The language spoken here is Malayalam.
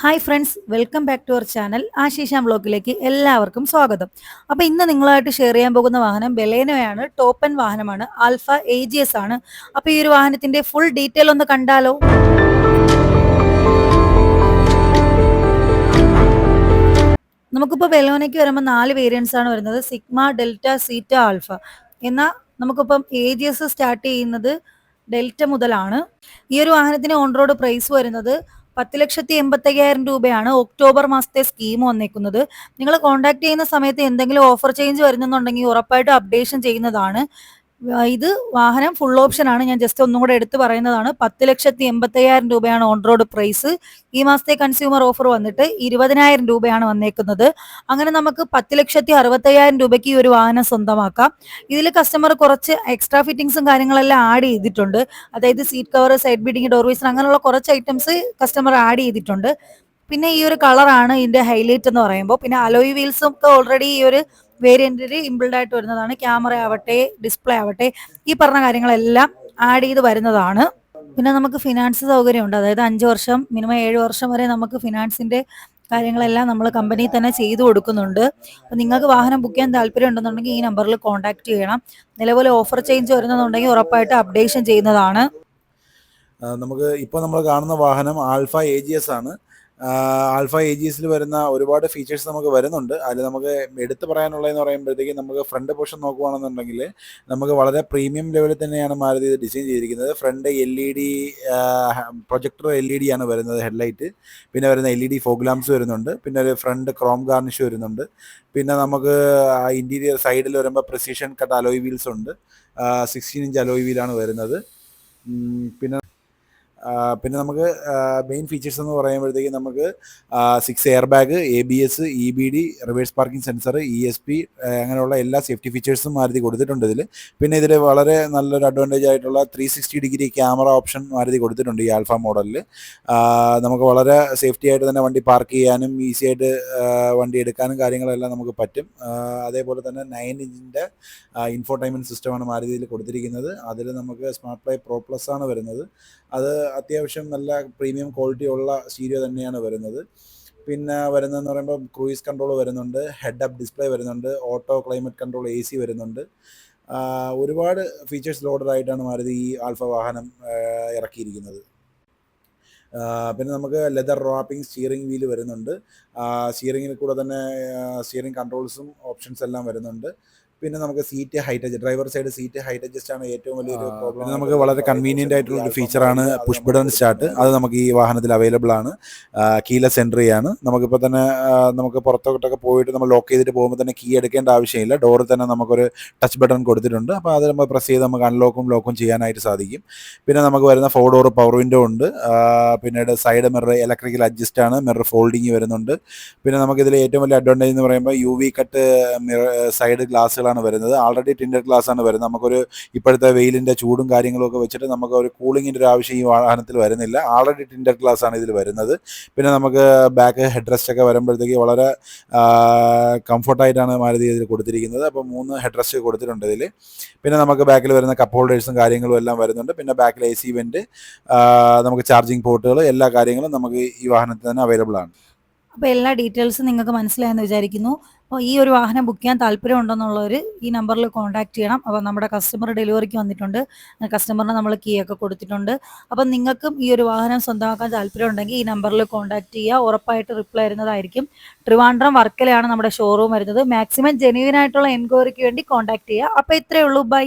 Hi friends welcome back to our channel ആശീഷാം ബ്ലോഗിലേക്ക് എല്ലാവർക്കും സ്വാഗതം. അപ്പോൾ ഇന്ന് നിങ്ങളായിട്ട് ഷെയർ ചെയ്യാൻ പോകുന്ന വാഹനം ബെലേനോയാണ് ടോപ്പൻ വാഹനമാണ് ആൽഫ എ ജി എസ് ആണ്. അപ്പോൾ ഈ ഒരു വാഹനത്തിന്റെ ഫുൾ ഡീറ്റെയിൽ ഒന്ന് കണ്ടാലോ? നമുക്കിപ്പോൾ ബെലോനയ്ക്ക് വരുമ്പോൾ നാല് വേരിയൻസ് ആണ് വരുന്നത് സിഗ്മ ഡെൽറ്റ സീറ്റ ആൽഫ എന്നാൽ നമുക്കിപ്പം എ ജി എസ് സ്റ്റാർട്ട് ചെയ്യുന്നത് ഡെൽറ്റ മുതലാണ്. ഈ ഒരു വാഹനത്തിന് ഓൺ റോഡ് പ്രൈസ് വരുന്നത് പത്ത് ലക്ഷത്തി എൺപത്തയ്യായിരം രൂപയാണ് ഒക്ടോബർ മാസത്തെ സ്കീം വന്നേക്കുന്നത്. നിങ്ങൾ കോൺടാക്ട് ചെയ്യുന്ന സമയത്ത് എന്തെങ്കിലും ഓഫർ ചേഞ്ച് വരുന്നുണ്ടെങ്കിൽ ഉറപ്പായിട്ട് അപ്ഡേഷൻ ചെയ്യുന്നതാണ്. ഇത് വാഹനം ഫുൾ ഓപ്ഷൻ ആണ്. ഞാൻ ജസ്റ്റ് ഒന്നും കൂടെ എടുത്തു പറയുന്നതാണ്. പത്ത് ലക്ഷത്തി എൺപത്തയ്യായിരം രൂപയാണ് ഓൺ റോഡ് പ്രൈസ് ഈ മാസത്തെ കൺസ്യൂമർ ഓഫർ വന്നിട്ട് ഇരുപതിനായിരം രൂപയാണ് വന്നേക്കുന്നത്. അങ്ങനെ നമുക്ക് പത്ത് ലക്ഷത്തി അറുപത്തയ്യായിരം രൂപയ്ക്ക് ഈ ഒരു വാഹനം സ്വന്തമാക്കാം. ഇതിൽ കസ്റ്റമർ കുറച്ച് എക്സ്ട്രാ ഫിറ്റിംഗ്സും കാര്യങ്ങളെല്ലാം ആഡ് ചെയ്തിട്ടുണ്ട്. അതായത് seat cover side beading door visor അങ്ങനെയുള്ള കുറച്ച് ഐറ്റംസ് കസ്റ്റമർ ആഡ് ചെയ്തിട്ടുണ്ട്. പിന്നെ ഈ ഒരു കളറാണ് ഇതിന്റെ ഹൈലൈറ്റ് എന്ന് പറയുമ്പോൾ. പിന്നെ അലോയ് വീൽസും ഒക്കെ ഓൾറെഡി ഈ ഒരു വേരിയന്റിൽ ഇമ്പിൾഡ് ആയിട്ട് വരുന്നതാണ് ക്യാമറ ആവട്ടെ ഡിസ്പ്ലേ ആവട്ടെ ഈ പറഞ്ഞ കാര്യങ്ങളെല്ലാം ആഡ് ചെയ്ത് വരുന്നതാണ്. പിന്നെ നമുക്ക് ഫിനാൻസ് സൗകര്യമുണ്ട്. അതായത് അഞ്ച് വർഷം മിനിമം ഏഴ് വർഷം വരെ നമുക്ക് ഫിനാൻസിന്റെ കാര്യങ്ങളെല്ലാം നമ്മൾ കമ്പനി തന്നെ ചെയ്തു കൊടുക്കുന്നുണ്ട്. അപ്പോൾ നിങ്ങൾക്ക് വാഹനം ബുക്ക് ചെയ്യാൻ താല്പര്യം ഉണ്ടെന്നുണ്ടെങ്കിൽ ഈ നമ്പറിൽ കോൺടാക്ട് ചെയ്യണം. നിലവിലെ ഓഫർ ചേഞ്ച് വരുന്നുണ്ടെങ്കിൽ ഉറപ്പായിട്ട് അപ്ഡേഷൻ ചെയ്യുന്നതാണ്. നമുക്ക് ഇപ്പോൾ നമ്മൾ കാണുന്ന വാഹനം ആൽഫ എ ജി എസ് ആണ്. ആൽഫ എ ജി എസിൽ വരുന്ന ഒരുപാട് ഫീച്ചേഴ്സ് നമുക്ക് വരുന്നുണ്ട്. അതിൽ നമുക്ക് എടുത്തു പറയാനുള്ളതെന്ന് പറയുമ്പോഴത്തേക്ക് നമുക്ക് ഫ്രണ്ട് പോർഷൻ നോക്കുകയാണെന്നുണ്ടെങ്കിൽ നമുക്ക് വളരെ പ്രീമിയം ലെവലിൽ തന്നെയാണ് മാരുതി ഇത് ഡിസൈൻ ചെയ്തിരിക്കുന്നത്. Front L E D projector L E D ആണ് വരുന്നത് ഹെഡ്ലൈറ്റ് പിന്നെ വരുന്ന എൽ ഇ ഡി ഫോഗ്ലാംസ് വരുന്നുണ്ട്. പിന്നെ ഒരു ഫ്രണ്ട് ക്രോം ഗാർണിഷ് വരുന്നുണ്ട്. പിന്നെ നമുക്ക് ഇന്റീരിയർ സൈഡിൽ വരുമ്പോൾ പ്രിസിഷൻ കട്ട് അലോയ് വീൽസ് ഉണ്ട്. സിക്സ്റ്റീൻ ഇഞ്ച് അലോയ് വീലാണ് വരുന്നത്. പിന്നെ പിന്നെ നമുക്ക് മെയിൻ ഫീച്ചേഴ്സ് എന്ന് പറയുമ്പോഴത്തേക്ക് നമുക്ക് six air bag A B S E B D reverse parking sensor E S P അങ്ങനെയുള്ള എല്ലാ സേഫ്റ്റി ഫീച്ചേഴ്സും മാരുതി കൊടുത്തിട്ടുണ്ട് ഇതിൽ പിന്നെ ഇതിൽ വളരെ നല്ലൊരു അഡ്വാന്റേജ് ആയിട്ടുള്ള three sixty degree camera option Maruti കൊടുത്തിട്ടുണ്ട് ഈ ആൽഫ മോഡലിൽ നമുക്ക് വളരെ സേഫ്റ്റി ആയിട്ട് തന്നെ വണ്ടി പാർക്ക് ചെയ്യാനും ഈസി ആയിട്ട് വണ്ടി എടുക്കാനും കാര്യങ്ങളെല്ലാം നമുക്ക് പറ്റും. അതേപോലെ തന്നെ നയൻ ഇഞ്ചിന്റെ ഇൻഫോർടൈൻമെന്റ് സിസ്റ്റമാണ് മാരുതിയിൽ കൊടുത്തിരിക്കുന്നത്. അതിൽ നമുക്ക് സ്മാർട്ട് പ്ലേ പ്രോ പ്ലസ് ആണ് വരുന്നത്. അത് അത്യാവശ്യം നല്ല പ്രീമിയം ക്വാളിറ്റി ഉള്ള സ്റ്റീരിയോ തന്നെയാണ് വരുന്നത്. പിന്നെ വരുന്നതെന്ന് പറയുമ്പോൾ ക്രൂയിസ് കൺട്രോൾ വരുന്നുണ്ട് ഹെഡ് അപ്പ് ഡിസ്പ്ലേ വരുന്നുണ്ട് auto climate control A C വരുന്നുണ്ട്. ഒരുപാട് ഫീച്ചേഴ്സ് ലോഡഡ് ആയിട്ടാണ് ഈ ആൽഫ വാഹനം ഇറക്കിയിരിക്കുന്നത്. പിന്നെ നമുക്ക് ലെതർ റാപ്പിംഗ് സ്റ്റിയറിംഗ് വീൽ വരുന്നുണ്ട്. സ്റ്റിയറിങ്ങിൽ കൂടെ തന്നെ സ്റ്റിയറിംഗ് കൺട്രോൾസും ഓപ്ഷൻസ് എല്ലാം വരുന്നുണ്ട്. പിന്നെ നമുക്ക് seat height adjust driver side seat height adjust ആണ് ഏറ്റവും വലിയൊരു പ്രോബ്ലം പിന്നെ നമുക്ക് വളരെ കൺവീനിയന്റ് ആയിട്ടുള്ള ഒരു ഫീച്ചറാണ് പുഷ് ബട്ടൺ സ്റ്റാർട്ട് അത് നമുക്ക് ഈ വാഹനത്തിൽ അവൈലബിൾ ആണ്. കീലെസ് എൻട്രി ആണ്. നമുക്കിപ്പോൾ തന്നെ നമുക്ക് പുറത്തോട്ടൊക്കെ പോയിട്ട് നമ്മൾ ലോക്ക് ചെയ്തിട്ട് പോകുമ്പോൾ തന്നെ കീ എടുക്കേണ്ട ആവശ്യമില്ല. ഡോറിൽ തന്നെ നമുക്കൊരു ടച്ച് ബട്ടൺ കൊടുത്തിട്ടുണ്ട്. അപ്പോൾ അത് നമ്മൾ പ്രസ് ചെയ്ത് നമുക്ക് അൺലോക്കും ലോക്കും ചെയ്യാനായിട്ട് സാധിക്കും. പിന്നെ നമുക്ക് വരുന്ന ഫോർ ഡോർ പവർ വിൻഡോ ഉണ്ട്. പിന്നെ പിന്നീട് സൈഡ് മിറർ ഇലക്ട്രിക്കൽ അഡ്ജസ്റ്റ് ആണ്. മിറർ ഫോൾഡിങ് വരുന്നുണ്ട്. പിന്നെ നമുക്കിതിൽ ഏറ്റവും വലിയ അഡ്വാന്റേജ് എന്ന് പറയുമ്പോൾ യു വി കട്ട് സൈഡ് ഗ്ലാസ്സുകളാണ് വരുന്നത്. ആൾറെഡി ടിൻഡർ ഗ്ലാസ് ആണ് വരുന്നത്. നമുക്കൊരു ഇപ്പോഴത്തെ വെയിലിന്റെ ചൂടും കാര്യങ്ങളൊക്കെ വെച്ചിട്ട് നമുക്ക് ഒരു കൂളിങ്ങിന്റെ ഒരു ആവശ്യം ഈ വാഹനത്തിൽ വരുന്നില്ല. ആൾറെഡി ടിൻഡർ ഗ്ലാസ് ആണ് ഇതിൽ വരുന്നത്. പിന്നെ നമുക്ക് ബാക്ക് ഹെഡ് റെസ്റ്റ് ഒക്കെ വരുമ്പോഴത്തേക്ക് വളരെ കംഫർട്ടായിട്ടാണ് മാരുതി ഇതിൽ കൊടുത്തിരിക്കുന്നത്. അപ്പോൾ മൂന്ന് ഹെഡ് റെസ്റ്റ് കൊടുത്തിട്ടുണ്ട് ഇതിൽ. പിന്നെ നമുക്ക് ബാക്കിൽ വരുന്ന കപ്പ് ഹോൾഡേഴ്സും കാര്യങ്ങളും എല്ലാം വരുന്നുണ്ട്. പിന്നെ ബാക്കിൽ എ സി വെന്റ് നമുക്ക് ചാർജിങ് പോർട്ടുകൾ എല്ലാ കാര്യങ്ങളും നമുക്ക് ഈ വാഹനത്തിൽ തന്നെ അവൈലബിൾ ആണ്. അപ്പോൾ എല്ലാ ഡീറ്റെയിൽസും നിങ്ങൾക്ക് മനസ്സിലായെന്ന് വിചാരിക്കുന്നു. അപ്പോൾ ഈ ഒരു വാഹനം ബുക്ക് ചെയ്യാൻ താല്പര്യം ഉണ്ടെന്നുള്ളവർ ഈ നമ്പറിൽ കോൺടാക്ട് ചെയ്യണം. അപ്പോൾ നമ്മുടെ കസ്റ്റമർ ഡെലിവറിക്ക് വന്നിട്ടുണ്ട്. കസ്റ്റമറിന് നമ്മൾ കീ ഒക്കെ കൊടുത്തിട്ടുണ്ട്. അപ്പം നിങ്ങൾക്കും ഈ ഒരു വാഹനം സ്വന്തമാക്കാൻ താല്പര്യം ഉണ്ടെങ്കിൽ ഈ നമ്പറിൽ കോൺടാക്ട് ചെയ്യുക ഉറപ്പായിട്ട് റിപ്ലൈ വരുന്നതായിരിക്കും. ട്രിവാൻഡ്രം വർക്കലയാണ് നമ്മുടെ ഷോറൂം വരുന്നത്. മാക്സിമം ജെനുവിൻ ആയിട്ടുള്ള എൻക്വയറിക്ക് വേണ്ടി കോൺടാക്ട് ചെയ്യുക അപ്പോൾ ഇത്രയേ ഉള്ളൂ. ബൈ